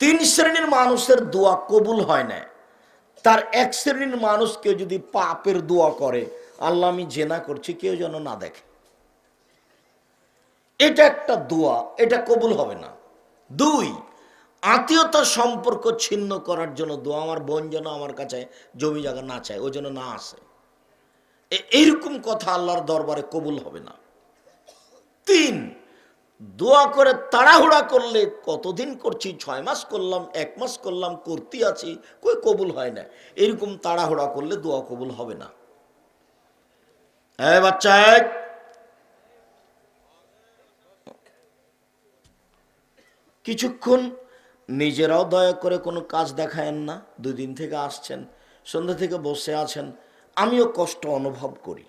তিন শ্রেণির মানুষের দোয়া কবুল হয় না। তার এক শ্রেণির মানুষ কেউ যদি পাপের দোয়া করে, আল্লাহ আমি জেনা করছি, কেউ যেন না দেখে। এটা একটা দোয়া, এটা কবুল হবে না। দুই আত্মীয়তা সম্পর্ক ছিন্ন করার জন্য দোয়া। আমার বোন যেন আমার কাছে জমি জায়গা না চায় ওই জন্য না আসে। এইরকম কথা আল্লাহর দরবারে কবুল হবে না। তিন দোয়া করে তাড়াহুড়া করলে কতদিন করছি, ছয় মাস করলাম, এক মাস করলাম করতে আছি, কই কবুল হয় না। এরকম তাড়াহুড়া করলে দোয়া কবুল হবে না। হ্যাঁ বাচ্চা, এক। কিছুক্ষণ নিজেরাও দয়া করে কোনো কাজ দেখায়েন না দুই দিন থেকে আসছেন, সন্ধ্যা থেকে বসে আছেন, আমিও কষ্ট অনুভব করি।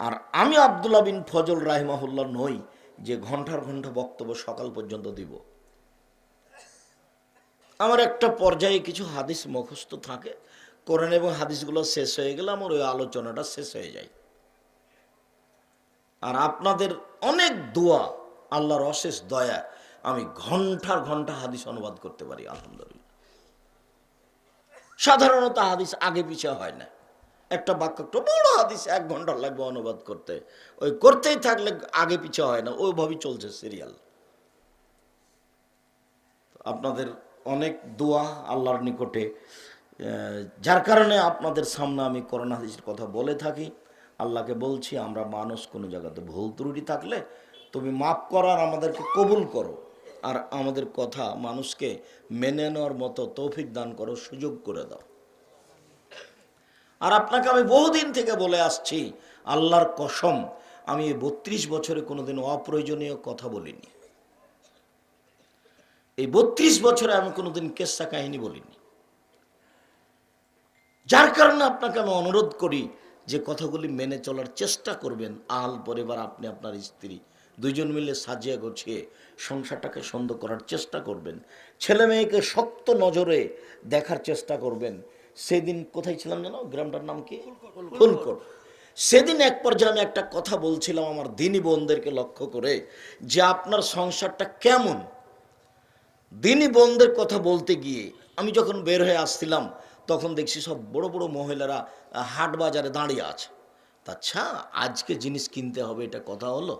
আর আমি আবদুল্লাহ বিন ফজল রাহিমাহুল্লাহ নই যে ঘণ্টার ঘণ্টা বক্তব্য সকাল পর্যন্ত দিব। আমার একটা পর্যায়ে কিছু হাদিস মুখস্থ থাকে, কোরআন এবং হাদিসগুলো শেষ হয়ে গেলে আমার ওই আলোচনাটা শেষ হয়ে যায়। আর আপনাদের অনেক দোয়া, আল্লাহর অশেষ দয়া, আমি ঘণ্টার ঘণ্টা হাদিস অনুবাদ করতে পারি, আলহামদুলিল্লাহ। সাধারণত হাদিস আগে পিছিয়ে হয় না। একটা বাক্য একটা বড় হাদিস, এক ঘণ্টা লাগবে অনুবাদ করতে। ওই করতেই থাকলে আগে পিছিয়ে হয় না, ওইভাবেই চলছে সিরিয়াল আপনাদের অনেক দোয়া আল্লাহর নিকটে। যার কারণে আপনাদের সামনে আমি করোনা হাদিসের কথা বলে থাকি। আল্লাহকে বলছি, আমরা মানুষ কোনো জায়গাতে ভুল ত্রুটি থাকলে তুমি মাফ করার আমাদেরকে কবুল করো। আর আমাদের কথা মানুষকে মেনে নেওয়ার মতো তৌফিক দান করো সুযোগ করে দাও। আর আপনাকে আমি বহুদিন থেকে বলে আসছি, আল্লাহর কসম, আমি এই বত্রিশ বছরে কোনোদিন অপ্রয়োজনীয় কথা বলিনি। এই বত্রিশ বছরে আমি কোনোদিন কেসা কাহিনী বলিনি। যার কারণে আপনাকে আমি অনুরোধ করি যে কথাগুলি মেনে চলার চেষ্টা করবেন। আল পরিবার, আপনি আপনার স্ত্রী, দুইজন মিলে সাজিয়ে গুছিয়ে সংসারটাকে সুন্দর করার চেষ্টা করবেন। ছেলে মেয়েকে শক্ত নজরে দেখার চেষ্টা করবেন। সেদিন কোথায় ছিলাম জানো? গ্রামটার নাম কি? ফুলকোট। সেদিন এক পর্যায়ে আমি একটা কথা বলছিলাম আমার দিনী বোনদেরকে লক্ষ্য করে যে আপনার সংসারটা কেমন? দিনী বন্ধের কথা বলতে গিয়ে আমি যখন বের হয়ে আসছিলাম তখন দেখছি সব বড় বড় মহিলারা হাট বাজারে দাঁড়িয়ে আছে। আচ্ছা আজকে জিনিস কিনতে হবে এটা কথা হলো?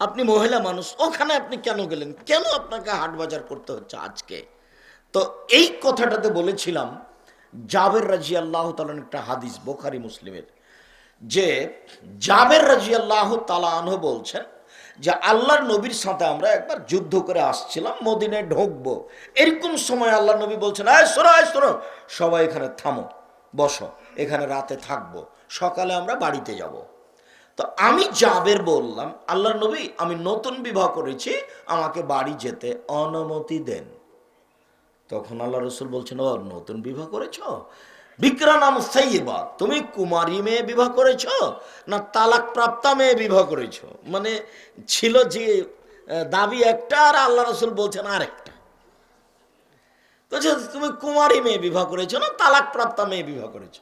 আপনি মহিলা মানুষ ওখানে আপনি কেন গেলেন? কেন আপনাকে হাট বাজার করতে হচ্ছে আজকে? তো এই কথাটাতে বলেছিলাম জাবের রাজি আল্লাহ তালান একটা হাদিস, বোখারি মুসলিমের, যে জাবের রাজি আল্লাহ তালাহ বলছেন যে আল্লাহর নবীর সাথে আমরা একবার যুদ্ধ করে আসছিলাম, মদিনায় ঢুকবো। এরকম সময় আল্লাহ নবী বলছেন আয় শোনো আয় শোনো, সবাই এখানে থামো, বসো, এখানে রাতে থাকব, সকালে আমরা বাড়িতে যাব। তো আমি জাবের বললাম, আল্লাহর নবী, আমি নতুন বিবাহ করেছি, আমাকে বাড়ি যেতে অনুমতি দেন। তখন আল্লাহ রসুল বলছেন, ও, নতুন বিবাহ করেছ? বিক্রা নাম সাইবা তুমি কুমারী মেয়ে বিবাহ করেছ না তালাক প্রাপ্তা মেয়ে বিবাহ করেছ? মানে ছিল যে দাবি একটা আর আল্লাহ রসুল বলছেন আরেকটা। তো তুমি কুমারী মেয়ে বিবাহ করেছ না তালাক প্রাপ্তা মেয়ে বিবাহ করেছ?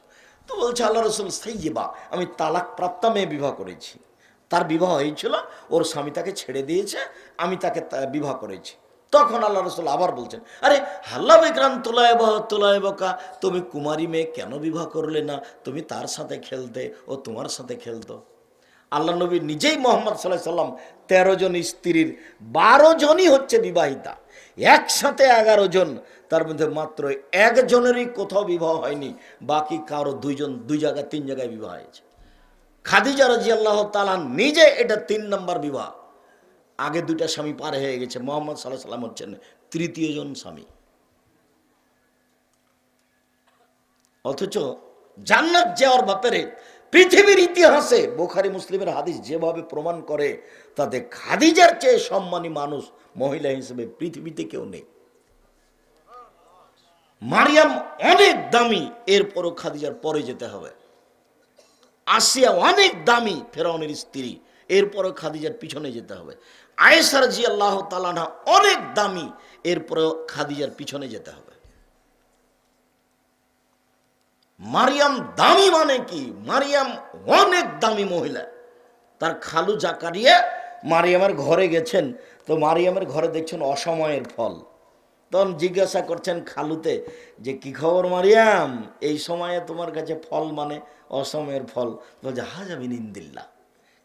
তো বলছে আল্লাহ রসুল সাইবা আমি তালাক প্রাপ্তা মেয়ে বিবাহ করেছি। তার বিবাহ হয়েছিল, ওর স্বামী তাকে ছেড়ে দিয়েছে, আমি তাকে বিবাহ করেছি। তখন আল্লাহ রসুল আবার বলছেন, আরে হাল্লা বিক্রাম তোলায় বা তোলায় বকা তুমি কুমারী মেয়ে কেন বিবাহ করলে না? তুমি তার সাথে খেলতে ও তোমার সাথে খেলতো। আল্লাহ নবী নিজেই মোহাম্মদ সাল্লাহ সাল্লাম তেরো জন স্ত্রীর বারো জনই হচ্ছে বিবাহিতা। একসাথে এগারো জন, তার মধ্যে মাত্র একজনেরই কোথাও বিবাহ হয়নি, বাকি কারও দুইজন, দুই জায়গায়, তিন জায়গায় বিবাহ হয়েছে। খাদিজা রাজি আল্লাহ তালা নিজে এটা তিন নম্বর বিবাহ। আগে দুইটা স্বামী পার হয়ে গেছে, মোহাম্মদ সাল্লাহ সাল্লাম হচ্ছেন তৃতীয় জন স্বামী। অথচ জান্নাত যাওয়ার ব্যাপারে পৃথিবীর ইতিহাসে বোখারি মুসলিমের হাদিস যেভাবে প্রমাণ করে, তাতে খাদিজার চেয়ে সম্মানী মানুষ মহিলা হিসেবে পৃথিবীতে কেউ নেই। মারিয়াম অনেক দামি, এরপরও খাদিজার পরে যেতে হবে। আসিয়া অনেক দামি ফেরাউনের স্ত্রী এরপরও খাদিজার পিছনে যেতে হবে। আয়েসার জি আল্লাহ তালানা অনেক দামি, এরপরেও খাদিজার পিছনে যেতে হবে। মারিয়াম দামি মানে কি? মারিয়াম অনেক দামি মহিলা। তার খালু জাকারিয়া মারিয়ামের ঘরে গেছেন। তো মারিয়ামের ঘরে দেখছেন অসময়ের ফল। তখন জিজ্ঞাসা করছেন খালুতে যে, কি খবর মারিয়াম? এই সময়ে তোমার কাছে ফল মানে অসময়ের ফল। বলছে হাজাবিন ইন্দিল্লা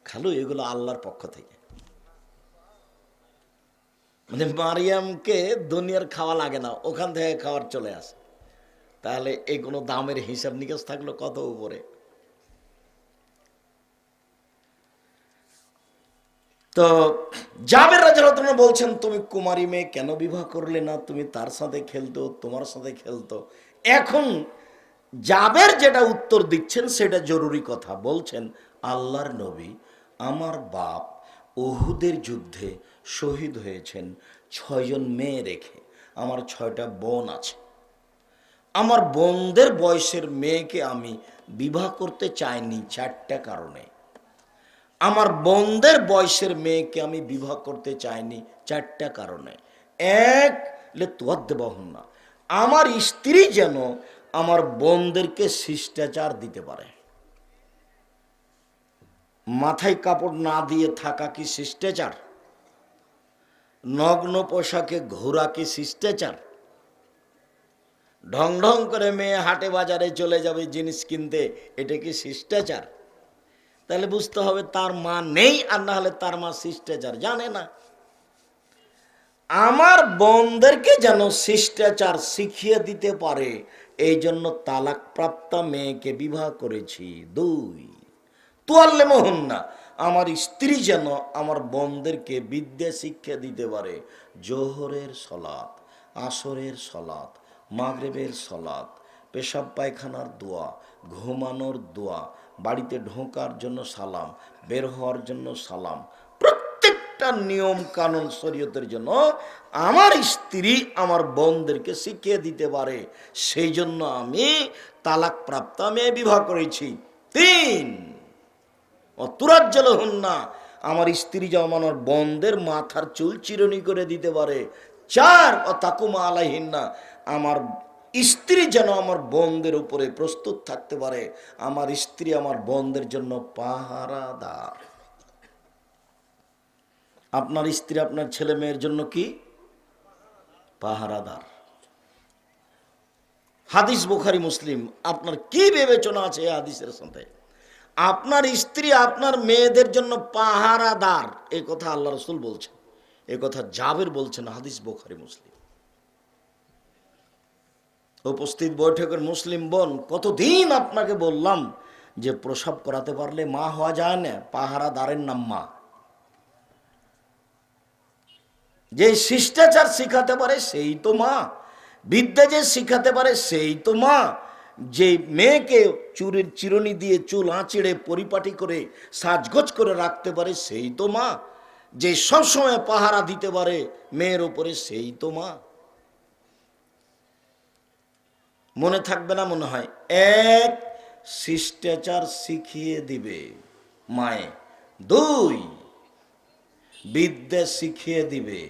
খালু, এগুলো আল্লাহর পক্ষ থেকে। মানে মারিয়ামকে দুনিয়ার খাওয়া লাগে না, ওখান থেকে খাবার চলে আসে। তাহলে এই কোনো দামের হিসাব নিকাশ থাকল কত উপরে? তো জাবের রাজা বলছেন, তুমি কুমারী মেয়ে কেন বিবাহ করলে না? তুমি তার সাথে খেলতো, তোমার সাথে খেলতো। এখন জাবের যেটা উত্তর দিচ্ছেন, সেটা জরুরি কথা। বলছেন, আল্লাহর নবী আমার বাপ ওহুদের যুদ্ধে শহীদ হয়েছেন, ছয়জন মেয়ে রেখে। আমার ছয়টা বোন আছে। আমার বোনদের বয়সের মেয়েকে আমি বিবাহ করতে চাইনি চারটা কারণে। আমার বোনদের বয়সের মেয়েকে আমি বিবাহ করতে চাইনি চারটা কারণে। এক না আমার স্ত্রী যেন আমার বোনদেরকে শিষ্টাচার দিতে পারে। মাথায় কাপড় না দিয়ে থাকা কি শিষ্টাচার? নগ্ন পোশাকে ঘোরা কি শিষ্টাচার? ঢং ঢং করে মেয়ে হাটে বাজারে চলে যাবে জিনিস কিনতে, এটা কি শিষ্টাচার? তাহলে বুঝতে হবে তার মা নেই আর না হলে তার মা শিষ্টাচার, জানে না। আমার বোনদেরকে যেন শিষ্টাচার শিখিয়ে দিতে পারে এই জন্য তালাক প্রাপ্তা মেয়েকে বিবাহ করেছি। দুই। তোয়াল্লে মোহন না আমার স্ত্রী যেন আমার বোনদেরকে বিদ্যা শিক্ষা দিতে পারে। জোহরের সলাৎ, আসরের সলাৎ, মাগরেবের সলাৎ, পেশাব পায়খানার দোয়া, ঘুমানোর দোয়া, বাড়িতে ঢোকার জন্য সালাম, বের হওয়ার জন্য সালাম, প্রত্যেকটা নিয়ম কানুন শরীয়তের জন্য আমার স্ত্রী আমার বোনদেরকে শিখিয়ে দিতে পারে। সেই জন্য আমি তালাক প্রাপ্ত মেয়ে বিবাহ করেছি। তিন। অতুরাজ্জল হন না আমার স্ত্রী যেমন আমার বন্ধের মাথার চুল চিরনি করে দিতে পারে, চার ও তাকুমা আলাইহিন না আমার স্ত্রী যেন আমার বন্ধের উপরে প্রস্তুত থাকতে পারে, আমার স্ত্রী আমার বন্ধের জন্য পাহারাদার। আপনার স্ত্রী আপনার ছেলে মেয়ের জন্য কি? পাহারাদার। হাদিস বুখারি, মুসলিম। আপনার কি বিবেচনা আছে হাদিসের সাথে? আপনার স্ত্রী আপনার মেয়েদের জন্য পাহারাদার। এই কথা আল্লাহ রসুল বলছেন। এ কথা জাবের বলছেন, হাদিস বোখারি, মুসলিম। উপস্থিত বৈঠকের মুসলিম বোন, কতদিন আপনাকে বললাম যে প্রসব করাতে পারলে মা হওয়া যায় না? পাহারাদারের নাম মা। যে শিষ্টাচার শিখাতে পারে সেই তো মা। বিদ্যা যে শিখাতে পারে সেই তো মা। যে মেয়েকে চুরির চিরনি দিয়ে চুল আঁচড়ে পরিপাটি করে সাজগোজ করে রাখতে পারে, সেই তো মা। যে সবসময় পাহারা দিতে পারে, মেয়ের ওপরে সেই তো মা। মনে থাকবে না, মনে হয়। এক, শিষ্টাচার শিখিয়ে দিবে মায়ে। দুই, বিদ্যা শিখিয়ে দিবে।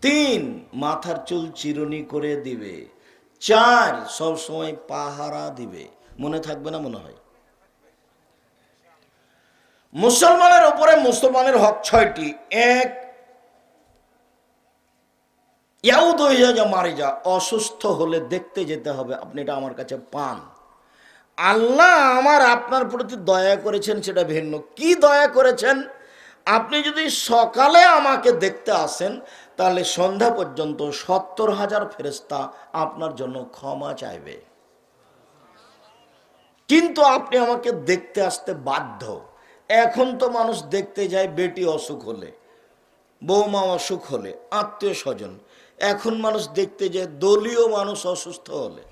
তিন, মাথার চুল চিরুনি করে দিবে। চার সব সময় পাহারা দিবে। মনে থাকবে না, মনে হয়? মুসলমানের উপরে মুসলমানের হক ছয়টি। এক ইয়াউদ যা মারে যা অসুস্থ হলে দেখতে যেতে হবে, আপনি এটা আমার কাছে পান। আল্লাহ আমার আপনার প্রতি দয়া করেছেন, সেটা ভিন্ন। কি দয়া করেছেন? আপনি যদি সকালে আমাকে দেখতে আসেন তাহলে সন্ধ্যা পর্যন্ত সত্তর হাজার ফেরেস্তা আপনার জন্য ক্ষমা চাইবে। কিন্তু আপনি আমাকে দেখতে আসতে বাধ্য। এখন তো মানুষ দেখতে যায় বেটি অসুখ হলে, বৌমা অসুখ হলে, আত্মীয় স্বজন। এখন মানুষ দেখতে যায় দলীয় মানুষ অসুস্থ হলে।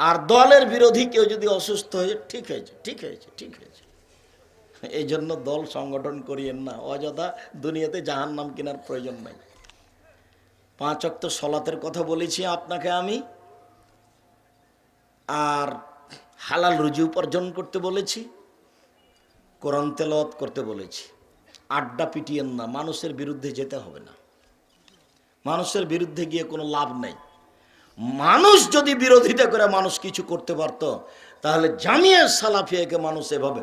আর দলের বিরোধী কেউ যদি অসুস্থ হয়ে ঠিক হয়েছে ঠিক হয়েছে ঠিক হয়েছে এই জন্য দল সংগঠন করিয়েন না। অযথা দুনিয়াতে জাহান নাম কেনার প্রয়োজন নাই। পাঁচ অক্ত সলাতের কথা বলেছি আপনাকে আমি। আর হালাল রুজি উপার্জন করতে বলেছি। কোরআন তেলত করতে বলেছি। আড্ডা পিটিয়েন না। মানুষের বিরুদ্ধে যেতে হবে না। মানুষের বিরুদ্ধে গিয়ে কোনো লাভ নেই। মানুষ যদি বিরোধিতা করে মানুষ কিছু করতে পারত তাহলে জামিয়া সালাফিয়াকে মানুষ এভাবে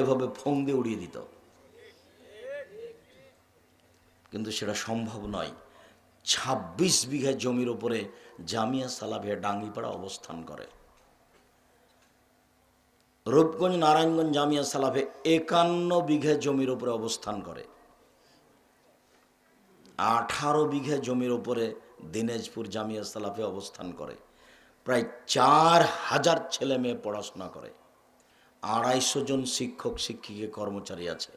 এভাবে ফোং দিয়ে উড়িয়ে দিত। কিন্তু সেটা সম্ভব নয়। ছাব্বিশ বিঘা জমির ওপরে জামিয়া সালাফিয়া ডাঙ্গিপাড়া অবস্থান করে। রূপগঞ্জ, নারায়ণগঞ্জ জামিয়া সালাফে একান্ন বিঘা জমির উপরে অবস্থান করে। আঠারো বিঘা জমির উপরে দিনাজপুর জামিয়া সালাফে অবস্থান করে। প্রায় চার হাজার ছেলে মেয়ে পড়াশোনা করে। আড়াইশো জন শিক্ষক, শিক্ষিকা, কর্মচারী আছে,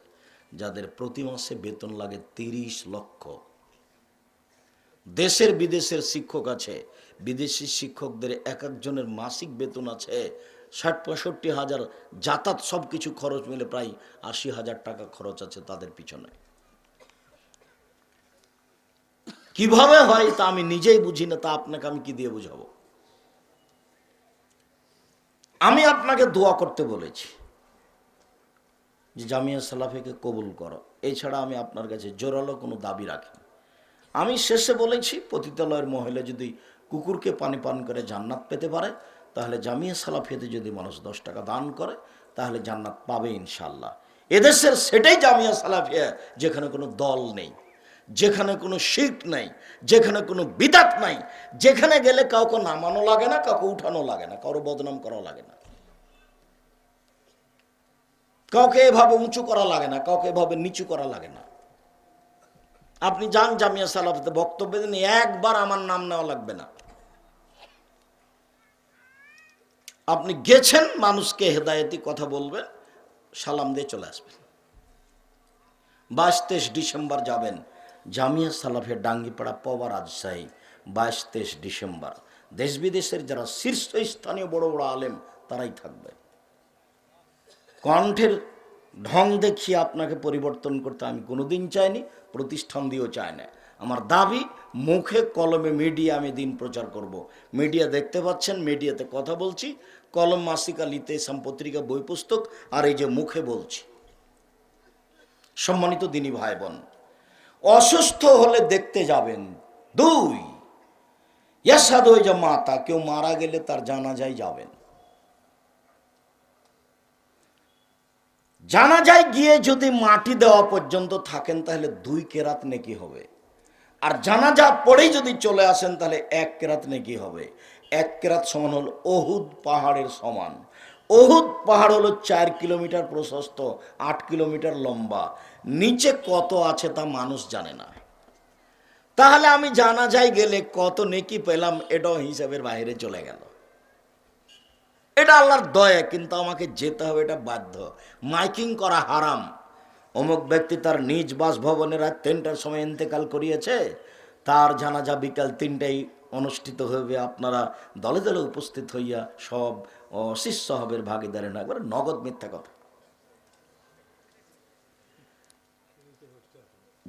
যাদের প্রতি মাসে বেতন লাগে তিরিশ লক্ষ। দেশের বিদেশের শিক্ষক আছে, বিদেশি শিক্ষকদের এক একজনের মাসিক বেতন আছে ষাট, পঁয়ষট্টি হাজার। যাতায়াত সব কিছু খরচ মিলে প্রায় আশি হাজার টাকা খরচ আছে তাদের পিছনে। কীভাবে হয় তা আমি নিজেই বুঝি না, তা আপনাকে আমি কি দিয়ে বুঝাবো? আমি আপনাকে দোয়া করতে বলেছি যে জামিয়া সালাফিকে কবুল করো। এছাড়া আমি আপনার কাছে জোরালো কোনো দাবি রাখি আমি শেষে বলেছি, পতিতালয়ের মহিলা যদি কুকুরকে পানি পান করে জান্নাত পেতে পারে, তাহলে জামিয়া সালাফিয়াতে যদি মানুষ দশ টাকা দান করে, তাহলে জান্নাত পাবে ইনশাল্লাহ এদেশের সেটাই জামিয়া সালাফিয়া, যেখানে কোনো দল নেই। যেখানে কোনো শিখ নাই, যেখানে কোনো বিদাত নাই, যেখানে গেলে কাউকে নামানো লাগে না, কাউকে উঠানো লাগে না কারও বদনাম করা লাগে না। কাউকে এভাবে উঁচু করা লাগে না, কাউকে এভাবে নিচু করা লাগে না। আপনি যান জামিয়া সালাফতে বক্তব্য দিন, একবার আমার নাম নেওয়া লাগবে না। আপনি গেছেন, মানুষকে হেদায়েতি কথা বলবেন, সালাম দিয়ে চলে আসবেন। বাইশ তেইশ ডিসেম্বর যাবেন। জামিয়া সালাফের ডাঙ্গিপাড়া পবা রাজশাহী বাইশ তেইশ ডিসেম্বর। দেশ বিদেশের যারা শীর্ষস্থানীয় বড় বড় আলেম, তারাই থাকবে। কণ্ঠের ঢং দেখিয়ে আপনাকে পরিবর্তন করতে আমি কোনোদিন চাইনি, প্রতিষ্ঠান দিয়েও চাই না আমার দাবি, মুখে কলমে মিডিয়া আমি দিন প্রচার করব। মিডিয়া দেখতে পাচ্ছেন, মিডিয়াতে কথা বলছি। কলম মাসিকা লিতে পত্রিকা বই পুস্তক আর এই যে মুখে বলছি। সম্মানিত দিনী ভাই বোন অসুস্থ হলে দেখতে যাবেন। দুই ইয়াসাদ ওই যে মাতা, কেউ মারা গেলে তার জানাজায় যাবেন। জানা যায় গিয়ে যদি মাটি দেওয়া পর্যন্ত থাকেন, তাহলে দুই কেরাত নেকি হবে। আর জানাজা পড়েই যদি চলে আসেন, তাহলে এক কেরাত নেকি হবে। এক কেরাত সমান হল অহুদ পাহাড়ের সমান। অহুদ পাহাড় হলো চার কিলোমিটার প্রশস্ত, আট কিলোমিটার লম্বা। নিচে কত আছে তা মানুষ জানে না। তাহলে আমি জানা যায় গেলে কত নেকি পেলাম, এটাও হিসাবের বাইরে চলে গেল। এটা আল্লাহর দয়া, কিন্তু আমাকে যেতে হবে, এটা বাধ্য। মাইকিং করা হারাম। অমুক ব্যক্তি তার নিজ বাসভবনে রাত তিনটার সময় ইন্তেকাল করিয়েছে, তার জানাজা বিকাল তিনটায় অনুষ্ঠিত হবে। আপনারা দলে দলে উপস্থিত হইয়া সব ও শিষ্য হবের ভাগিদারে না একবারে নগদ মিথ্যা কথা।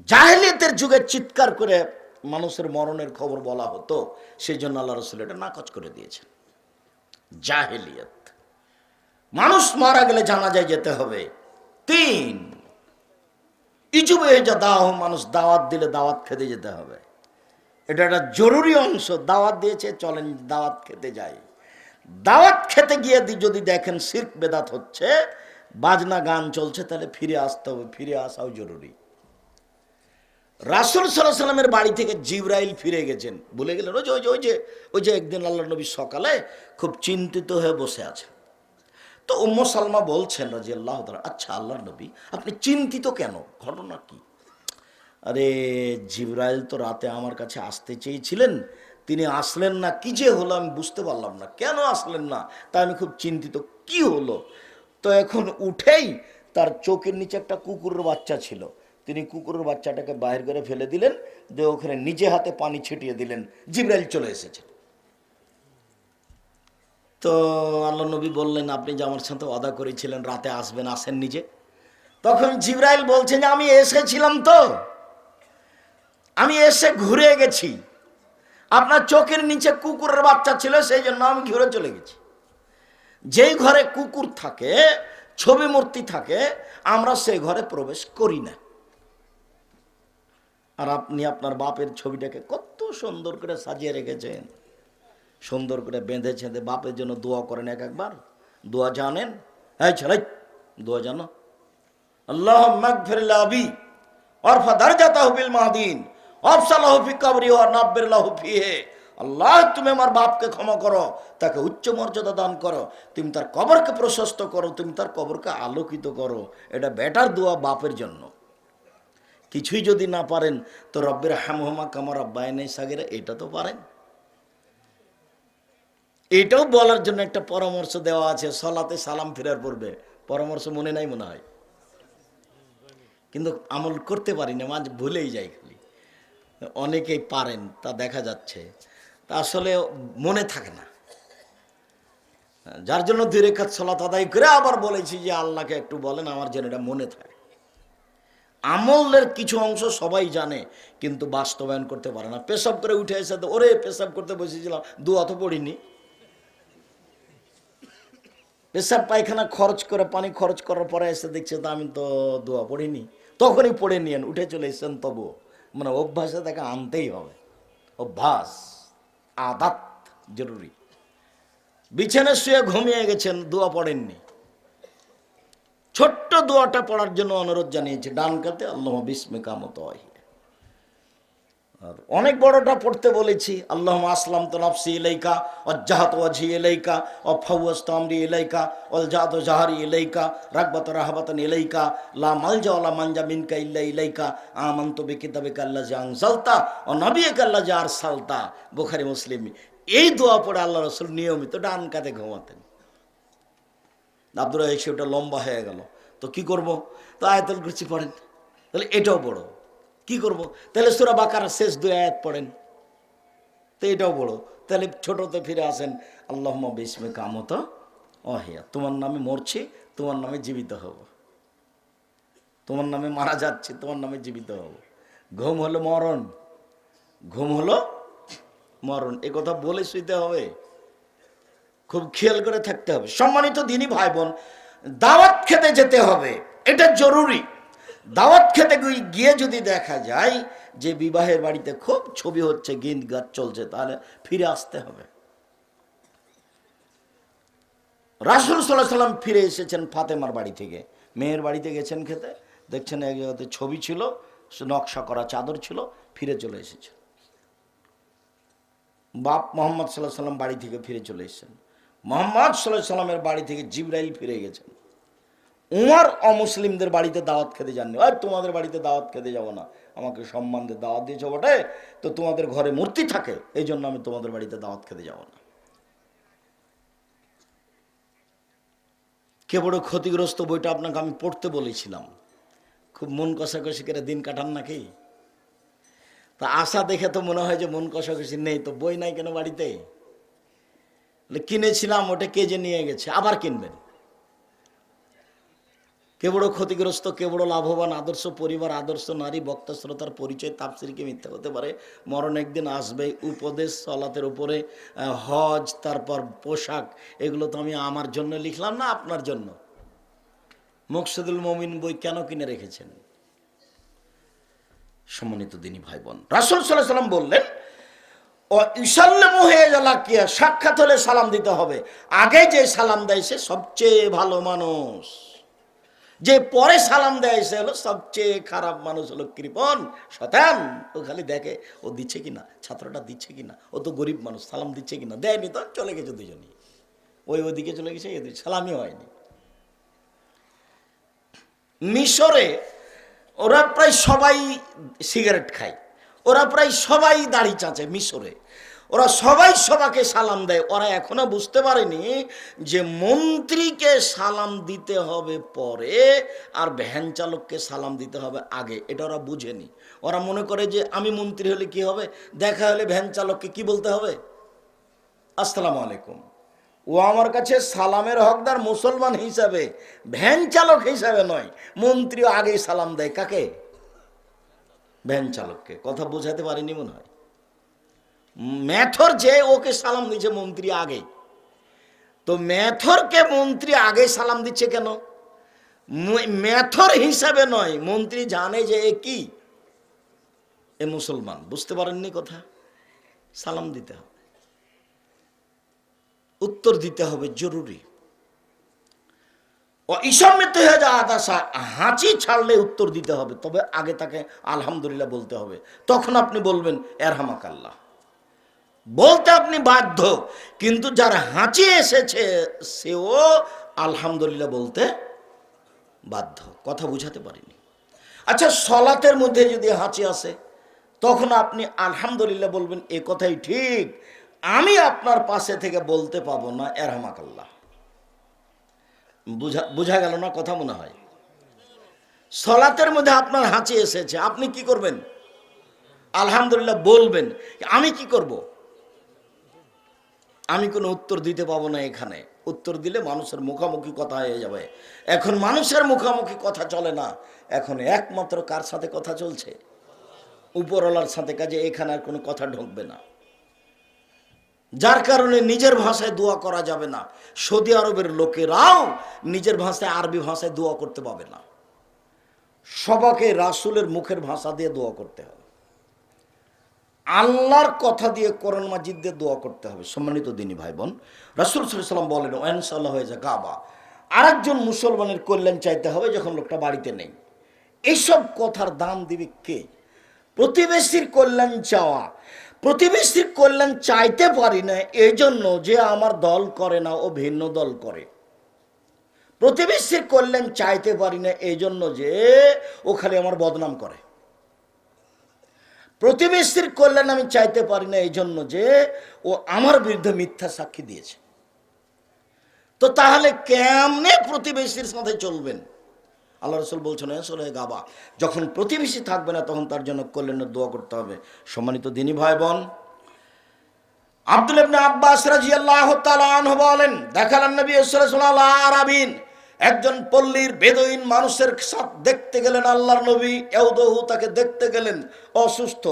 জাহেলিয়তের যুগে চিৎকার করে মানুষের মরণের খবর বলা হতো সেই জন্য আল্লাহ রসুল এটা নাকচ করে দিয়েছেন। জাহেলিয়াত। মানুষ মারা গেলে জানা যায় যেতে হবে। তিন ইজুবে যা দাওয়া মানুষ দাওয়াত দিলে দাওয়াত খেতে যেতে হবে। এটা একটা জরুরি অংশ, দাওয়াত দিয়েছে, চলেন দাওয়াত খেতে যাই। দাওয়াত খেতে গিয়ে যদি দেখেন সির্ক বেদাত হচ্ছে, বাজনা গান চলছে, তাহলে ফিরে আসতে হবে, ফিরে আসাও জরুরি। রাসুল সাল্লাহ সাল্লামের বাড়ি থেকে জিব্রাইল ফিরে গেছেন। বলে গেলেন, ওই যে ওই যে ওই যে ওই যে একদিন আল্লাহ নবী সকালে খুব চিন্তিত হয়ে বসে আছে। তো উম্ম সালমা বলছেন রাজি আল্লাহ আচ্ছা আল্লাহ নবী, আপনি চিন্তিত কেন? ঘটনা কি? আরে, জিব্রাইল তো রাতে আমার কাছে আসতে চেয়েছিলেন। তিনি আসলেন না, কি যে হলো আমি বুঝতে পারলাম না। কেন আসলেন না? তা আমি খুব চিন্তিত, কি হলো? তো এখন উঠেই তার চোখের নিচে একটা কুকুরের বাচ্চা ছিল। তিনি কুকুরের বাচ্চাটাকে বাইরে করে ফেলে দিলেন, দিয়ে ওখানে নিজে হাতে পানি ছিটিয়ে দিলেন। জিব্রাইল চলে এসেছে। তো আল্লাহ নবী বললেন, আপনি যে আমার সাথে অদা করেছিলেন, রাতে আসবেন, আসেন নিজে। তখন জিব্রাইল বলছেন যে, আমি এসেছিলাম তো। আমি এসে ঘুরে গেছি। আপনার চোখের নিচে কুকুরের বাচ্চা ছিল, সেই জন্য আমি ঘুরে চলে গেছি। যেই ঘরে কুকুর থাকে ছবি মূর্তি থাকে, আমরা সেই ঘরে প্রবেশ করি না। আর আপনি আপনার বাপের ছবিটাকে কত সুন্দর করে সাজিয়ে রেখেছেন। সুন্দর করে বেঁধে ছেঁধে বাপের জন্য দোয়া করেন এক একবার। দোয়া জানেন? হ্যাঁ ছেলে, দোয়া জানো? কবরি ফিহে। আল্লাহ, তুমি আমার বাপকে ক্ষমা করো, তাকে উচ্চ মর্যাদা দান করো, তুমি তার কবরকে প্রশস্ত করো, তুমি তার কবরকে আলোকিত করো। এটা বেটার দোয়া বাপের জন্য। কিছুই যদি না পারেন, তো রব্বের হামহমা কামার আব্বায় নেই সাগেরা, এটা তো পারেন। এটাও বলার জন্য একটা পরামর্শ দেওয়া আছে, সলাতে সালাম ফেরার পূর্বে। পরামর্শ মনে নাই মনে হয়। কিন্তু আমল করতে পারি না, মাঝ ভুলেই যাই খালি। অনেকেই পারেন, তা দেখা যাচ্ছে। তা আসলে মনে থাকে না। যার জন্য দুই রেখাত সলাত আদায় করে আবার বলেছি যে, আল্লাহকে একটু বলেন, আমার যেন এটা মনে থাকে। আমলের কিছু অংশ সবাই জানে, কিন্তু বাস্তবায়ন করতে পারে না। পেশাব করে উঠে এসে তো, ওরে, পেশাব করতে বসেছিলাম দু অত পড়িনি। পেশাব পায়খানা খরচ করে, পানি খরচ করার পরে এসে দেখছে তো আমি তো দোয়া পড়িনি। তখনই পড়ে নিয়েন, উঠে চলে এসেছেন তবু। মানে অভ্যাসে তাকে আনতেই হবে। অভ্যাস, আদাত জরুরি। বিছানায় শুয়ে ঘুমিয়ে গেছেন, দোয়া পড়েননি। ছোট্ট দোয়াটা পড়ার জন্য অনুরোধ জানিয়েছে, ডান কাতে আল্লাহ বিস্মে কামত আর অনেক বড়টা পড়তে বলেছি আল্লাহ আসলাম তো নফসি ইলাইকা, অজ্জাহাত ওয়াজি ইলাইকা অফাউয়াস তামরি ইলাইকা, অলজাত জাহারি ইলাইকা, রাগবাত রাহাবাতান ইলাইকা, লা মালজা ওলা মানজা মিনকা ইল্লা ইলাইকা, আমান্ত বিকিতাবিকা আল্লাহ জা আনসালতা ও নবিয়াকা আল্লাহ জা আরসালতা, বুখারী মুসলিম। এই দোয়া পড়ে আল্লাহ রসুল নিয়মিত ডান কাতে ঘুমাতেন। আব্দুর এসে ওটা লম্বা হয়ে গেল। তো কি করব? তো আয়াতুল কুরসি পড়েন। তাহলে এটাও বড়। কি করব? তাহলে সুরা বাকার শেষ দুই আয়াত পড়েন। তো এটাও বড়। তাহলে ছোটতে ফিরে আসেন আল্লাহ বিসমে কামত অহিয়া তোমার নামে মরছি, তোমার নামে জীবিত হব। তোমার নামে মারা যাচ্ছে, তোমার নামে জীবিত হব। ঘুম হলো মরণ। ঘুম হলো মরণ। এ কথা বলে শুইতে হবে। খুব খেয়াল করে থাকতে হবে। সম্মানিত দিনই ভাই বোন দাওয়াত খেতে যেতে হবে, এটা জরুরি। দাওয়াত খেতে গিয়ে যদি দেখা যায় যে বিবাহের বাড়িতে খুব ছবি হচ্ছে গিন্দ গাছ চলছে, তাহলে ফিরে আসতে হবে। রাসুল সাল্লাহ সাল্লাম ফিরে এসেছেন ফাতেমার বাড়ি থেকে। মেয়ের বাড়িতে গেছেন খেতে, দেখছেন এক জায়গাতে ছবি ছিল, নকশা করা চাদর ছিল, ফিরে চলে এসেছে বাপ মোহাম্মদ সাল্লাহ সাল্লাম বাড়ি থেকে ফিরে চলে এসেছেন। মোহাম্মদ সাল্লাহ সাল্লামের বাড়ি থেকে জিব্রাইল ফিরে গেছেন উমার অমুসলিমদের বাড়িতে দাওয়াত খেতে যাননি। আর, তোমাদের বাড়িতে দাওয়াত খেতে যাব না। আমাকে সম্মান দিয়ে দাওয়াত দিয়েছ বটে। তো তোমাদের ঘরে মূর্তি থাকে। এই জন্য আমি তোমাদের বাড়িতে দাওয়াত খেতে যাব না। কে বড় ক্ষতিগ্রস্ত বইটা আপনাকে আমি পড়তে বলেছিলাম। খুব মন কষাকষি করে দিন কাটান নাকি? তা আশা দেখে তো মনে হয় যে মন কষাকষি নেই। তো বই নাই কেন বাড়িতে? কিনেছিলাম, ওটা কে যে নিয়ে গেছে? আবার কিনবেন কে বড় ক্ষতিগ্রস্ত, কে বড় লাভবান, আদর্শ পরিবার, আদর্শ নারী, বক্তা, শ্রোতার পরিচয় তাপসিরকে মিথ্যা হতে পারে। মরণ একদিন আসবে, উপদেশ, সলাতের উপরে হজ, তারপর পোশাক, এগুলো তো আমি আমার জন্য লিখলাম না আপনার জন্য? মকসুদুল মমিন বই কেন কিনে রেখেছেন? সম্মানিত দিনী ভাই বোন, রাসুল সাল্লাহ সাল্লাম বললেন ও ইসাল্লাম হয়ে জালাকিয়া সাক্ষাৎ হলে সালাম দিতে হবে। আগে যে সালাম দেয় সে সবচেয়ে ভালো মানুষ। যে পরে সালাম দেয় সে হলো সবচেয়ে খারাপ মানুষ হলো কৃপন। শতান ও খালি দেখে, ও দিচ্ছে কিনা? ছাত্রটা দিচ্ছে কিনা? ও তো গরিব মানুষ, সালাম দিচ্ছে কিনা? দেয়নি তো, চলে গেছে দুজনই। ওই ওদিকে চলে গেছে, এদিকে সালামই হয়নি। মিশরে ওরা প্রায় সবাই সিগারেট খায়। ওরা প্রায় সবাই দাড়ি চাঁচে মিশরে। ওরা সবাই সবাকে সালাম দেয়। ওরা এখনও বুঝতে পারেনি যে মন্ত্রীকে সালাম দিতে হবে পরে আর ভ্যান চালককে সালাম দিতে হবে আগে। এটা ওরা বুঝেনি। ওরা মনে করে যে আমি মন্ত্রী হলে কি হবে? দেখা হলে ভ্যান চালককে কি বলতে হবে? আসসালামু আলাইকুম। ও আমার কাছে সালামের হকদার মুসলমান হিসাবে, ভ্যান চালক হিসাবে নয় মন্ত্রী আগেই সালাম দেয়। কাকে? ভ্যান চালককে। কথা বোঝাতে পারিনি মনে হয়। ম্যাথর যে ওকে সালাম দিচ্ছে মন্ত্রী আগে তো ম্যাথরকে মন্ত্রী আগে সালাম দিচ্ছে কেন? ম্যাথর হিসাবে নয়, মন্ত্রী জানে যে এ কি? এ মুসলমান। বুঝতে পারেননি কথা? সালাম দিতে হবে। উত্তর দিতে হবে, জরুরি। ও আদাসা হাঁচি ছাড়লে উত্তর দিতে হবে, তবে আগে তাকে আলহামদুলিল্লাহ বলতে হবে। তখন আপনি বলবেন, এরহামাক আল্লাহ। বলতে আপনি বাধ্য, কিন্তু যার হাঁচি এসেছে, সেও আলহামদুলিল্লাহ বলতে বাধ্য। কথা বুঝাতে পারিনি। আচ্ছা সলাতের মধ্যে যদি হাঁচি আসে, তখন আপনি আলহামদুলিল্লাহ বলবেন, এ কথাই ঠিক, আমি আপনার পাশে থেকে বলতে পাবো না, এরহামাক আল্লাহ। বুঝা, বোঝা গেল না, কথা মনে হয়। সলাতের মধ্যে আপনার হাঁচি এসেছে, আপনি কি করবেন? আলহামদুলিল্লাহ বলবেন, আমি কি করব? আমি কোনো উত্তর দিতে পাবো না এখানে। উত্তর দিলে মানুষের মুখামুখি কথা হয়ে যাবে। এখন মানুষের মুখামুখি কথা চলে না। এখন একমাত্র কার সাথে কথা চলছে? উপরওয়ালার সাথে কাজে এখানে আর কোনো কথা ঢুকবে না। যার কারণে নিজের ভাষায় দোয়া করা যাবে না। সৌদি আরবের লোকেরাও নিজের ভাষায় আরবি ভাষায় দোয়া করতে পাবে না। সবাকে রাসুলের মুখের ভাষা দিয়ে দোয়া করতে হবে। আল্লাহর কথা দিয়ে কোরআন মাজিদ দিয়ে দোয়া করতে হবে। সম্মানিত দিনী ভাই বোন রাসুল সাল্লাম বলেন ওয়ানসাল্লাহ হয়ে যায় কাবা। আরেকজন মুসলমানের কল্যাণ চাইতে হবে যখন লোকটা বাড়িতে নেই। এইসব কথার দাম দিবে কে? প্রতিবেশীর কল্যাণ চাওয়া প্রতিবেশীর কল্যাণ চাইতে পারি না এই জন্য যে আমার দল করে না ও ভিন্ন দল করে। প্রতিবেশীর কল্যাণ চাইতে পারি না এই জন্য যে ও খালি আমার বদনাম করে। প্রতিবেশীর কল্যাণ আমি চাইতে পারি না এই জন্য যে ও আমার বিরুদ্ধে মিথ্যা সাক্ষী দিয়েছে। তো তাহলে কেমনে প্রতিবেশীর সাথে চলবেন? আল্লাহ রসুল বলছেন আসলে গাবা, যখন প্রতিবেশী থাকবে না, তখন তার জন্য কল্যাণের দোয়া করতে হবে। সম্মানিত দিনী ভাই বোন আব্দুল আব্বাস তাআলা আনহু বলেন দেখালেন নবী একজন পল্লীর বেদইন মানুষের সাথে দেখতে গেলেন আল্লাহর নবী এউদহু তাকে দেখতে গেলেন অসুস্থ।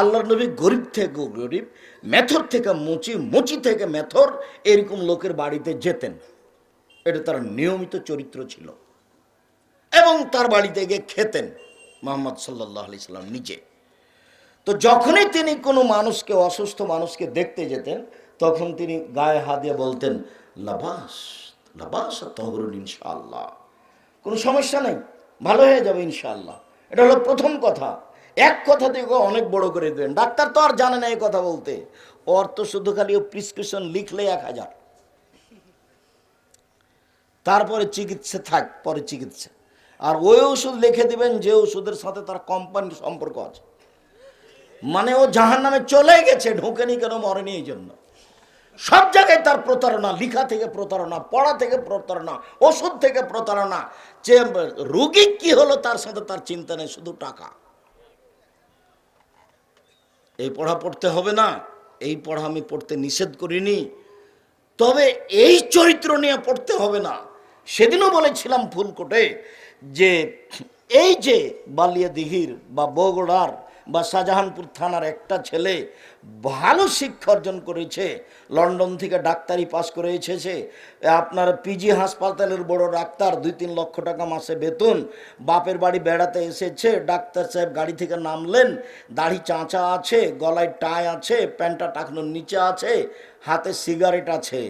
আল্লাহর নবী গরিব থেকে গরিব, মেথর থেকে মুচি মুচি থেকে মেথর, এরকম লোকের বাড়িতে যেতেন। এটা তার নিয়মিত চরিত্র ছিল। এবং তার বাড়িতে গিয়ে খেতেন মোহাম্মদ সাল্লাহ আলি সাল্লাম নিজে। তো যখনই তিনি কোনো মানুষকে, অসুস্থ মানুষকে দেখতে যেতেন, তখন তিনি গায়ে হাত দিয়ে বলতেন, লাবাস লাবাস তহরুন ইনশাআল্লাহ। কোনো সমস্যা নেই, ভালো হয়ে যাবে ইনশাআল্লাহ। এটা হলো প্রথম কথা। এক কথা থেকে অনেক বড় করে দেবেন ডাক্তার তো আর জানে না এই কথা বলতে। ওর তো শুধু খালি ও প্রিসক্রিপশন লিখলে এক হাজার। তারপরে চিকিৎসা থাক, পরে চিকিৎসা। আর ওই ওষুধ লিখে দিবেন যে ওষুধের সাথে তার কোম্পানির সম্পর্ক আছে। মানে ও জাহান নামে চলে গেছে, ঢোকেনি কেন মরেনি এই জন্য। সব জায়গায় তার প্রতারণা, লিখা থেকে প্রতারণা, পড়া থেকে প্রতারণা, ওষুধ থেকে প্রতারণা, যে রুগী কি হলো তার সাথে তার চিন্তা নেই, শুধু টাকা। এই পড়া পড়তে হবে না, এই পড়া আমি পড়তে নিষেধ করিনি। তবে এই চরিত্র নিয়ে পড়তে হবে না। সেদিনও বলেছিলাম ফুলকোটে যে এই যে বালিয়া দিঘির বা বগুড়ার বা শাহজাহানপুর থানার একটা ছেলে ভালো শিক্ষা অর্জন করেছে, লন্ডন থেকে ডাক্তারি পাস করে এসেছে আপনার পিজি হাসপাতালের বড় ডাক্তার, দুই তিন লক্ষ টাকা মাসে বেতন, বাপের বাড়ি বেড়াতে এসেছে, ডাক্তার সাহেব গাড়ি থেকে নামলেন, দাড়ি চাঁচা আছে, গলায় টাই আছে, প্যান্টটা টাকনোর নিচে আছে, হাতে সিগারেট আছে।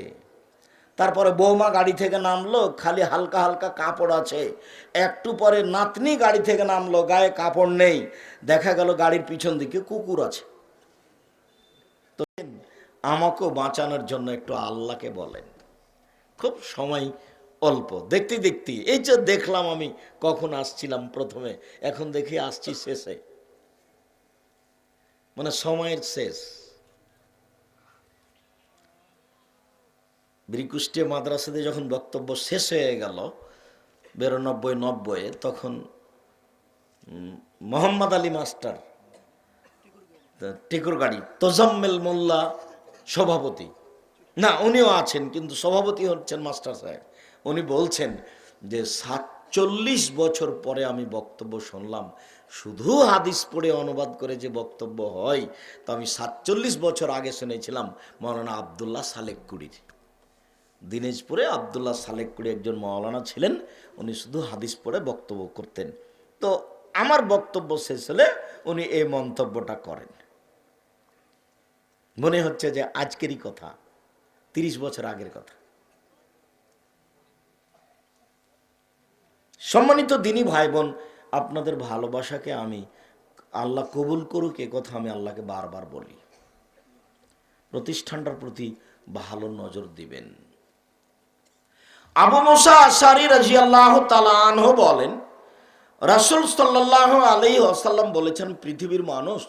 তারপরে বৌমা গাড়ি থেকে নামলো, খালি হালকা হালকা কাপড় আছে। একটু পরে নাতনি গাড়ি থেকে নামলো, গায়ে কাপড় নেই। দেখা গেল গাড়ির পিছন দিকে কুকুর আছে। তো আমাকেও বাঁচানোর জন্য একটু আল্লাহকে বলেন। খুব সময় অল্প, দেখতে দেখতে। এই যে দেখলাম আমি কখন আসছিলাম প্রথমে, এখন দেখি আসছি শেষে। মানে সময়ের শেষ। ব্রিকুষ্টিয়া মাদ্রাসাতে যখন বক্তব্য শেষ হয়ে গেল, বিরানব্বই নব্বই তখন মোহাম্মদ আলী মাস্টার টিকুর গাড়ি, তোজাম্মেল মোল্লা সভাপতি। না, উনিও আছেন, কিন্তু সভাপতি হচ্ছেন মাস্টার সাহেব। উনি বলছেন যে, সাতচল্লিশ বছর পরে আমি বক্তব্য শুনলাম। শুধু হাদিস পড়ে অনুবাদ করে যে বক্তব্য হয়, তো আমি সাতচল্লিশ বছর আগে শুনেছিলাম, মৌলানা আবদুল্লাহ সালেকুড়ির দিনাজপুরে আবদুল্লাহ সালেকুড়ি একজন মাওলানা ছিলেন। উনি শুধু হাদিস পড়ে বক্তব্য করতেন। তো আমার বক্তব্য শেষ হলে উনি এই মন্তব্যটা করেন। মনে হচ্ছে যে আজকেরই কথা, তিরিশ বছর আগের কথা। সম্মানিত দিনী ভাই বোন আপনাদের ভালোবাসাকে আমি আল্লাহ কবুল করুক, এ কথা আমি আল্লাহকে বারবার বলি। প্রতিষ্ঠানটার প্রতি ভালো নজর দিবেন। আবু মোসা আশারি রাজি আল্লাহ তালাহ বলেন, রাসুল সাল্লাহ আলী আসাল্লাম বলেছেন, পৃথিবীর মানুষ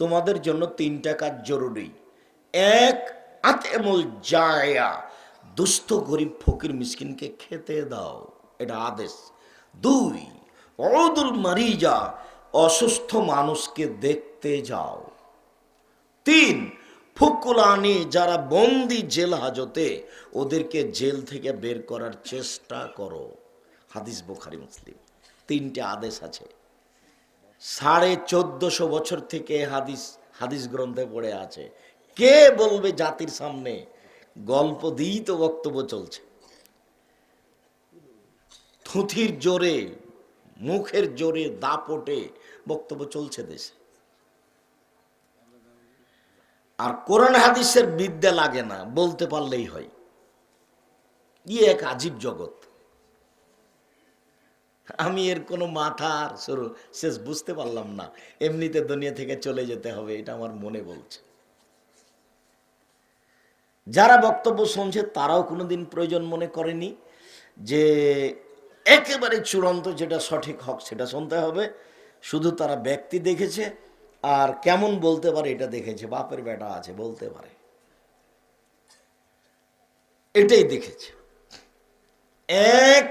তোমাদের জন্য তিনটা কাজ জরুরি। এক আতেমুল জায়া, দুস্থ গরিব ফকির মিসকিনকে খেতে দাও। এটা আদেশ। দুই অদুল মারিজা, অসুস্থ মানুষকে দেখতে যাও। তিন ফুকুলানি যারা বন্দি জেল হাজতে, ওদেরকে জেল থেকে বের করার চেষ্টা করো। হাদিস বোখারি, মুসলিম। তিনটে আদেশ আছে। সাড়ে চোদ্দশো বছর থেকে হাদিস হাদিস গ্রন্থে পড়ে আছে। কে বলবে জাতির সামনে? গল্প দিয়েই তো বক্তব্য চলছে। থুথির জোরে, মুখের জোরে, দাপটে বক্তব্য চলছে দেশে। আর কোরআন হাদিসের বিদ্যা লাগে না, বলতে পারলেই হয়। ইয়ে এক আজীব জগৎ। আমি এর কোনো মাথার শুরু, শেষ বুঝতে পারলাম না। এমনিতে দুনিয়া থেকে চলে যেতে হবে, এটা আমার মনে বলছে। যারা বক্তব্য শুনছে, তারাও কোনোদিন প্রয়োজন মনে করেনি যে একেবারে চূড়ান্ত যেটা সঠিক হক, সেটা শুনতে হবে। শুধু তারা ব্যক্তি দেখেছে আর কেমন বলতে পারে এটা দেখেছে, বাপের বেটা আছে, বলতে পারে। এটাই দেখেছে। এক,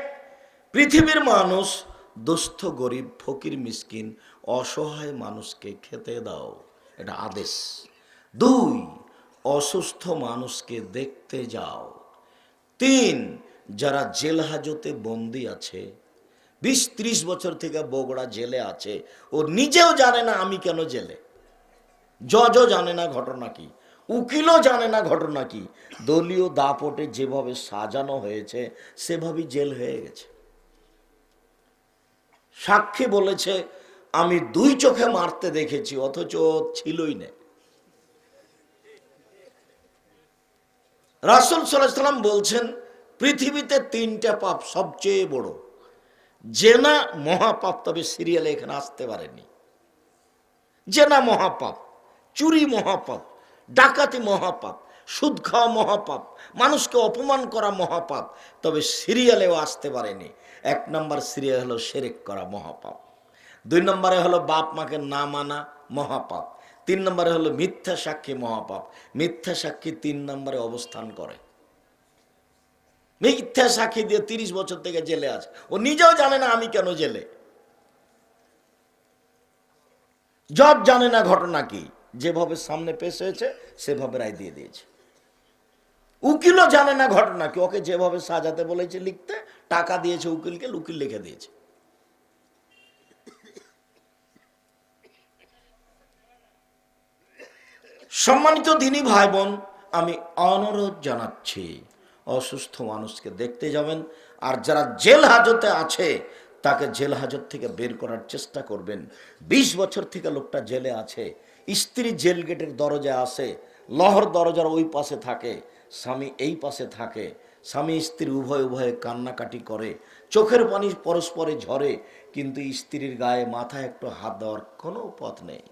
পৃথিবীর মানুষ দুস্থ, গরিব, ফকির, মিসকিন, অসহায় মানুষকে খেতে দাও, এটা আদেশ। দুই, অসুস্থ মানুষকে দেখতে যাও। তিন, যারা জেল হাজতে বন্দি আছে বিশ, ত্রিশ বছর থেকে বগুড়া জেলে আছে। ও নিজেও জানে না আমি কেন জেলে। জজও জানে না ঘটনা কি। উকিলও জানে না ঘটনা কি। দলীয় দাপটে যেভাবে সাজানো হয়েছে, সেভাবেই জেল হয়ে গেছে। সাক্ষী বলেছে, আমি দুই চোখে মারতে দেখেছি, অথচ ছিলই না। রাসুল সাল্লাম বলছেন, পৃথিবীতে তিনটা পাপ সবচেয়ে বড়। জেনা মহাপাপ, তবে সিরিয়ালে এখানে আসতে পারেনি জেনা মহাপাপ, চুরি মহাপাপ, ডাকাতি মহাপাপ, সুদ খাওয়া মহাপাপ, মানুষকে অপমান করা মহাপাপ, তবে সিরিয়ালেও আসতে পারেনি। এক নম্বর সিরিয়াল হলো সেরেক করা মহাপাপ। দুই নম্বরে হলো বাপ মাকে না মানা মহাপাপ। তিন নম্বরে হলো মিথ্যা সাক্ষী মহাপাপ। মিথ্যা সাক্ষী তিন নম্বরে অবস্থান করে। মিথ্যা সাক্ষী দিয়ে তিরিশ বছর থেকে জেলে আছে। ও নিজেও জানে না আমি কেন জেলে। জজ জানে না ঘটনা কি। যেভাবে সামনে পেশ হয়েছে সেভাবে রায় দিয়ে দিয়েছে। উকিলও জানে না ঘটনা কি। ওকে যেভাবে সাজাতে বলেছে লিখতে, টাকা দিয়েছে উকিলকে, উকিল লিখে দিয়েছে। সম্মানিত দিনী ভাই বোন, আমি অনুরোধ জানাচ্ছি অসুস্থ মানুষকে দেখতে যাবেন। আর যারা জেল হাজতে আছে, তাকে জেল হাজত থেকে বের করার চেষ্টা করবেন। ২০ বছর থেকে লোকটা জেলে আছে, স্ত্রী জেল গেটের দরজায় আসে, লহর দরজার ওই পাশে থাকে, স্বামী এই পাশে থাকে, স্বামী স্ত্রী উভয় উভয়ে কান্নাকাটি করে, চোখের পানি পরস্পরে ঝরে, কিন্তু স্ত্রীর গায়ে মাথায় একটু হাত দেওয়ার কোনো পথ নেই।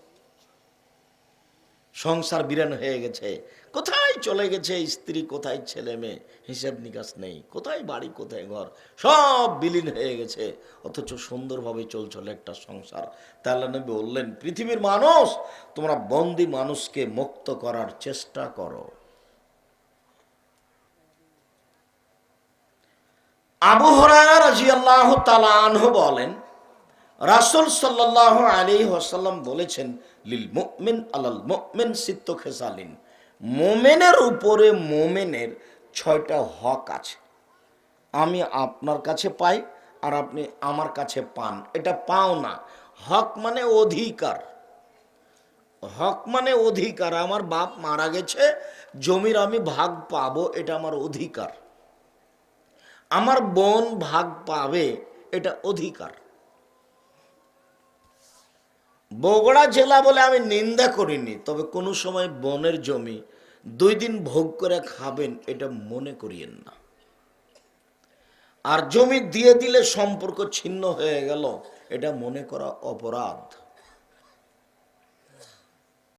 সংসার বিরান হয়ে গেছে। কোথায় চলে গেছে স্ত্রী? কোথায় ছেলে মেয়ে? হিসাব নিকাশ নেই। কোথায় বাড়ি? কোথায় ঘর? সব বিলীন হয়ে গেছে। অথচ সুন্দরভাবে চলছিল একটা সংসার। তাহলে নবী বললেন, পৃথিবীর মানুষ, তোমরা বন্দি মানুষকে মুক্ত করার চেষ্টা করো। আবু হরারা বলেন, রাসুল সাল্লাহ আলী হাসাল্লাম বলেছেন লিল মুমিন আলাল মুমিন সিত্ত খেসালিন। মোমেনের উপরে মোমেনের ছয়টা হক আছে। আমি আপনার কাছে পাই আর আপনি আমার কাছে পান। এটা পাও না হক মানে অধিকার। হক মানে অধিকার। আমার বাপ মারা গেছে, জমির আমি ভাগ পাবো, এটা আমার অধিকার। আমার বোন ভাগ পাবে, এটা অধিকার। বগুড়া জেলা বলে আমি নিন্দা করিনি, তবে কোনো সময় বনের জমি দুই দিন ভোগ করে খাবেন এটা মনে করিয়েন না। আর জমি দিয়ে দিলে সম্পর্ক ছিন্ন হয়ে গেল, এটা মনে করা অপরাধ।